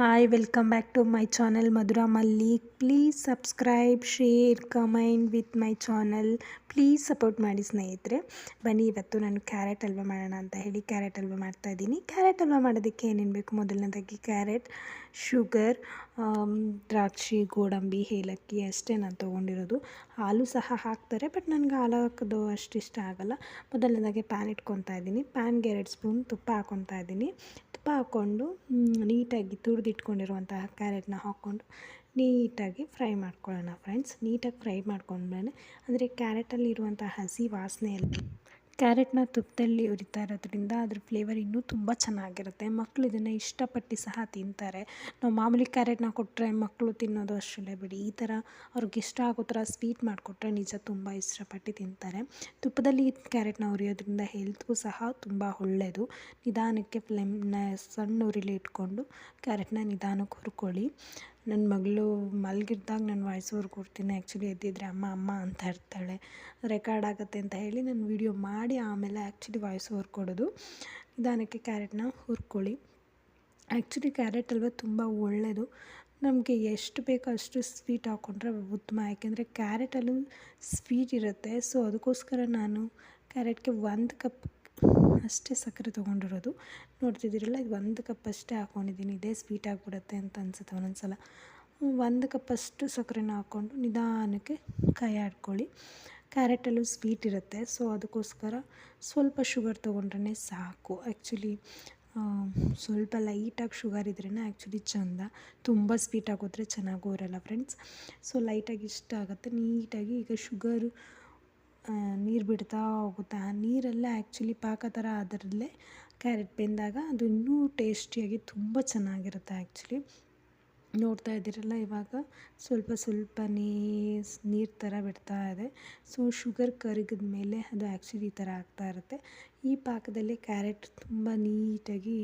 Hi welcome back to my channel Madhura Mallik please subscribe share comment with my channel please support ಮಾಡಿ ಸ್ನೇಹಿತರೆ. ಬನ್ನಿ, ಇವತ್ತು ನಾನು carrot halwa ಮಾಡೋಣ ಅಂತ ಹೇಳಿ ಕ್ಯಾರೆಟ್ ಹಲ್ವ ಮಾಡ್ತಾ ಇದ್ದೀನಿ. ಕ್ಯಾರೆಟ್ ಹಲ್ವ ಮಾಡೋದಕ್ಕೆ ಏನೇನು ಬೇಕು? ಮೊದಲನೇದಾಗಿ ಕ್ಯಾರೆಟ್ ಶುಗರ್ ದ್ರಾಕ್ಷಿ, ಗೋಡಂಬಿ, ಏಲಕ್ಕಿ ಅಷ್ಟೇ ನಾನು ತೊಗೊಂಡಿರೋದು. ಹಾಲು ಸಹ ಹಾಕ್ತಾರೆ ಬಟ್ ನನಗೆ ಹಾಲು ಹಾಕೋದು ಅಷ್ಟು ಇಷ್ಟ ಆಗೋಲ್ಲ. ಮೊದಲನೇದಾಗಿ ಪ್ಯಾನ್ ಇಟ್ಕೊತಾ ಇದ್ದೀನಿ. ಪ್ಯಾನ್ಗೆ ಎರಡು ಸ್ಪೂನ್ ತುಪ್ಪ ಹಾಕ್ಕೊತಾ ಇದ್ದೀನಿ. ತುಪ್ಪ ಹಾಕ್ಕೊಂಡು ನೀಟಾಗಿ ತುರಿದಿಟ್ಕೊಂಡಿರುವಂತಹ ಕ್ಯಾರೆಟ್ನ ಹಾಕ್ಕೊಂಡು ನೀಟಾಗಿ ಫ್ರೈ ಮಾಡ್ಕೊಳ್ಳೋಣ ಫ್ರೆಂಡ್ಸ್ ನೀಟಾಗಿ ಫ್ರೈ ಮಾಡ್ಕೊಂಡ್ಮೇಲೆ, ಅಂದರೆ ಕ್ಯಾರೆಟಲ್ಲಿರುವಂಥ ಹಸಿ ವಾಸನೆ ಎಲ್ಲ ಕ್ಯಾರೆಟ್ನ ತುಪ್ಪದಲ್ಲಿ ಉರಿತಾ ಇರೋದ್ರಿಂದ ಅದ್ರ ಫ್ಲೇವರ್ ಇನ್ನೂ ತುಂಬ ಚೆನ್ನಾಗಿರುತ್ತೆ. ಮಕ್ಕಳು ಇದನ್ನು ಇಷ್ಟಪಟ್ಟು ಸಹ ತಿಂತಾರೆ. ನಾವು ಮಾಮೂಲಿ ಕ್ಯಾರೆಟ್ನ ಕೊಟ್ಟರೆ ಮಕ್ಕಳು ತಿನ್ನೋದು ಅಷ್ಟರಲ್ಲೇ ಬಿಡಿ. ಈ ಥರ ಅವ್ರಿಗೆ ಇಷ್ಟ ಆಗೋ ಥರ ಸ್ವೀಟ್ ಮಾಡಿಕೊಟ್ರೆ ನಿಜ ತುಂಬ ಇಷ್ಟಪಟ್ಟು ತಿಂತಾರೆ. ತುಪ್ಪದಲ್ಲಿ ಕ್ಯಾರೆಟ್ನ ಉರಿಯೋದ್ರಿಂದ ಹೆಲ್ತ್ಗೂ ಸಹ ತುಂಬ ಒಳ್ಳೆಯದು ನಿಧಾನಕ್ಕೆ ಫ್ಲೇಮ್ನ ಸಣ್ಣ ಉರಿಲಿ ಇಟ್ಕೊಂಡು ಕ್ಯಾರೆಟ್ನ ನಿಧಾನಕ್ಕೆ ಹುರ್ಕೊಳ್ಳಿ. ನನ್ನ ಮಗಳು ಮಲಗಿದ್ದಾಗ ನಾನು ವಾಯ್ಸ್ ಓವರ್ ಕೊಡ್ತೀನಿ. ಆ್ಯಕ್ಚುಲಿ ಎದ್ದಿದ್ರೆ ಅಮ್ಮ ಅಮ್ಮ ಅಂತ ಇರ್ತಾಳೆ ರೆಕಾರ್ಡ್ ಆಗುತ್ತೆ ಅಂತ ಹೇಳಿ ನಾನು ವೀಡಿಯೋ ಮಾಡಿ ಆಮೇಲೆ ಆ್ಯಕ್ಚುಲಿ ವಾಯ್ಸ್ ಓವರ್ ಕೊಡೋದು. ನಿಧಾನಕ್ಕೆ ಕ್ಯಾರೆಟ್ನ ಹುರ್ಕೊಳ್ಳಿ. ಆ್ಯಕ್ಚುಲಿ ಕ್ಯಾರೆಟ್ ಅಲ್ವ ತುಂಬ ಒಳ್ಳೆಯದು ನಮಗೆ ಎಷ್ಟು ಬೇಕೋ ಅಷ್ಟು ಸ್ವೀಟ್ ಹಾಕ್ಕೊಂಡ್ರೆ ಉತ್ತಮ. ಯಾಕೆಂದರೆ ಕ್ಯಾರೆಟಲ್ಲೂ ಸ್ವೀಟ್ ಇರುತ್ತೆ. ಸೊ ಅದಕ್ಕೋಸ್ಕರ ನಾನು ಕ್ಯಾರೆಟ್ಗೆ ಒಂದು ಕಪ್ ಅಷ್ಟೇ ಸಕ್ಕರೆ ತೊಗೊಂಡಿರೋದು. ನೋಡ್ತಿದ್ದೀರಲ್ಲ, ಇದು ಒಂದು ಕಪ್ ಅಷ್ಟೇ ಹಾಕ್ಕೊಂಡಿದ್ದೀನಿ ಇದೇ ಸ್ವೀಟ್ ಆಗಿಬಿಡುತ್ತೆ ಅಂತ ಅನಿಸುತ್ತೆ ಒಂದೊಂದು ಸಲ ಒಂದು ಕಪ್ಪಷ್ಟು ಸಕ್ಕರೆನ ಹಾಕ್ಕೊಂಡು ನಿಧಾನಕ್ಕೆ ಕೈ ಆಡ್ಕೊಳ್ಳಿ. ಕ್ಯಾರೆಟಲ್ಲೂ ಸ್ವೀಟ್ ಇರುತ್ತೆ. ಸೊ ಅದಕ್ಕೋಸ್ಕರ ಸ್ವಲ್ಪ ಶುಗರ್ ತೊಗೊಂಡ್ರೆ ಸಾಕು. ಆ್ಯಕ್ಚುಲಿ ಸ್ವಲ್ಪ ಲೈಟಾಗಿ ಶುಗರ್ ಇದ್ರೇ ಆ್ಯಕ್ಚುಲಿ ಚೆಂದ. ತುಂಬ ಸ್ವೀಟ್ ಆಗೋದ್ರೆ ಚೆನ್ನಾಗೂ ಇರೋಲ್ಲ ಫ್ರೆಂಡ್ಸ್ ಸೊ ಲೈಟಾಗಿ ಇಷ್ಟ ಆಗುತ್ತೆ. ನೀಟಾಗಿ ಈಗ ಶುಗರು ನೀರು ಬಿಡ್ತಾ ಹೋಗುತ್ತೆ? ಆ ನೀರೆಲ್ಲ ಆ್ಯಕ್ಚುಲಿ ಪಾಕ ಥರ ಅದರಲ್ಲೇ ಕ್ಯಾರೆಟ್ ಬೆಂದಾಗ ಅದು ಇನ್ನೂ ಟೇಸ್ಟಿಯಾಗಿ ತುಂಬ ಚೆನ್ನಾಗಿರುತ್ತೆ ಆ್ಯಕ್ಚುಲಿ ನೋಡ್ತಾ ಇದ್ದೀರಲ್ಲ ಇವಾಗ ಸ್ವಲ್ಪ ಸ್ವಲ್ಪನೇ ನೀರು ಥರ ಬಿಡ್ತಾ ಇದೆ. ಸೊ ಶುಗರ್ ಕರಗಿದ ಮೇಲೆ ಅದು ಆ್ಯಕ್ಚುಲಿ ಈ ಥರ ಆಗ್ತಾ ಇರುತ್ತೆ. ಈ ಪಾಕದಲ್ಲಿ ಕ್ಯಾರೆಟ್ ತುಂಬ ನೀಟಾಗಿ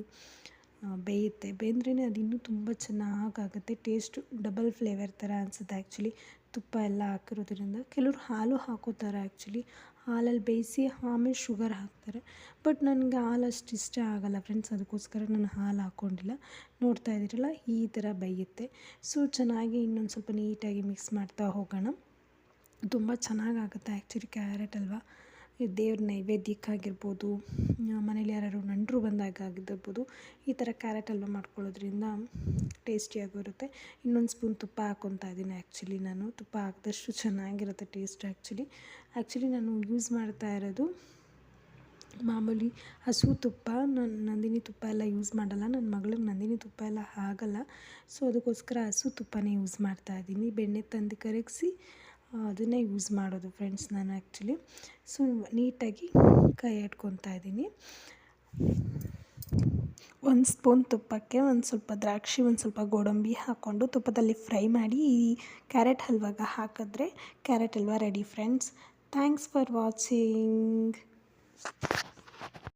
ಬೇಯುತ್ತೆ. ಬೆಂದ್ರೇ ಅದು ಇನ್ನೂ ತುಂಬ ಚೆನ್ನಾಗಾಗುತ್ತೆ. ಟೇಸ್ಟು ಡಬಲ್ ಫ್ಲೇವರ್ ಥರ ಅನಿಸುತ್ತೆ ಆ್ಯಕ್ಚುಲಿ ತುಪ್ಪ ಎಲ್ಲ ಹಾಕಿರೋದ್ರಿಂದ ಕೆಲವರು ಹಾಲು ಹಾಕೋತಾರೆ ಆ್ಯಕ್ಚುಲಿ ಹಾಲಲ್ಲಿ ಬೇಯಿಸಿ ಆಮೇಲೆ ಶುಗರ್ ಹಾಕ್ತಾರೆ. ಬಟ್ ನನಗೆ ಹಾಲು ಅಷ್ಟು ಇಷ್ಟ ಆಗಲ್ಲ ಫ್ರೆಂಡ್ಸ್ ಅದಕ್ಕೋಸ್ಕರ ನಾನು ಹಾಲು ಹಾಕ್ಕೊಂಡಿಲ್ಲ ನೋಡ್ತಾ ಇದ್ದೀರಲ್ಲ, ಈ ಥರ ಬೈಯುತ್ತೆ. ಸೊ ಚೆನ್ನಾಗಿ ಇನ್ನೊಂದು ಸ್ವಲ್ಪ ನೀಟಾಗಿ ಮಿಕ್ಸ್ ಮಾಡ್ತಾ ಹೋಗೋಣ. ತುಂಬ ಚೆನ್ನಾಗಾಗುತ್ತೆ ಆ್ಯಕ್ಚುಲಿ ಕ್ಯಾರೆಟ್ ಅಲ್ವಾ? ದೇವ್ರ ನೈವೇದ್ಯಕ್ಕಾಗಿರ್ಬೋದು ಮನೇಲಿ ಯಾರು ನೆಂಟರು ಬಂದಾಗ ಆಗಿರ್ಬೋದು, ಈ ಥರ ಕ್ಯಾರೆಟ್ ಹಲ್ವ ಮಾಡ್ಕೊಳ್ಳೋದ್ರಿಂದ ಟೇಸ್ಟಿಯಾಗಿರುತ್ತೆ ಇನ್ನೊಂದು ಸ್ಪೂನ್ ತುಪ್ಪ ಹಾಕ್ಕೊತಾ ಇದ್ದೀನಿ ಆ್ಯಕ್ಚುಲಿ ನಾನು. ತುಪ್ಪ ಹಾಕಿದಷ್ಟು ಚೆನ್ನಾಗಿರುತ್ತೆ ಟೇಸ್ಟ್ ಆ್ಯಕ್ಚುಲಿ ಆ್ಯಕ್ಚುಲಿ ನಾನು ಯೂಸ್ ಮಾಡ್ತಾ ಇರೋದು ಮಾಮೂಲಿ ಹಸು ತುಪ್ಪ. ನಾನು, ನಂದಿನಿ ತುಪ್ಪ ಎಲ್ಲ ಯೂಸ್ ಮಾಡಲ್ಲ. ನನ್ನ ಮಗಳಿಗೆ ನಂದಿನಿ ತುಪ್ಪ ಎಲ್ಲ ಆಗಲ್ಲ. ಸೊ ಅದಕ್ಕೋಸ್ಕರ ಹಸು ತುಪ್ಪನೇ ಯೂಸ್ ಮಾಡ್ತಾ ಇದ್ದೀನಿ. ಬೆಣ್ಣೆ ತಂದು ಕರಗಿಸಿ ಅದನ್ನೇ ಯೂಸ್ ಮಾಡೋದು ಫ್ರೆಂಡ್ಸ್ ನಾನು ಆ್ಯಕ್ಚುಲಿ ಸೊ ನೀಟಾಗಿ ಕೈ ಆಡ್ಕೊತಾ ಇದ್ದೀನಿ. ಒಂದು ಸ್ಪೂನ್ ತುಪ್ಪಕ್ಕೆ ಒಂದು ಸ್ವಲ್ಪ ದ್ರಾಕ್ಷಿ, ಒಂದು ಸ್ವಲ್ಪ ಗೋಡಂಬಿ ಹಾಕ್ಕೊಂಡು ತುಪ್ಪದಲ್ಲಿ ಫ್ರೈ ಮಾಡಿ ಈ ಕ್ಯಾರೆಟ್ ಹಲ್ವಾಗ ಹಾಕಿದ್ರೆ carrot halwa ready friends thanks for watching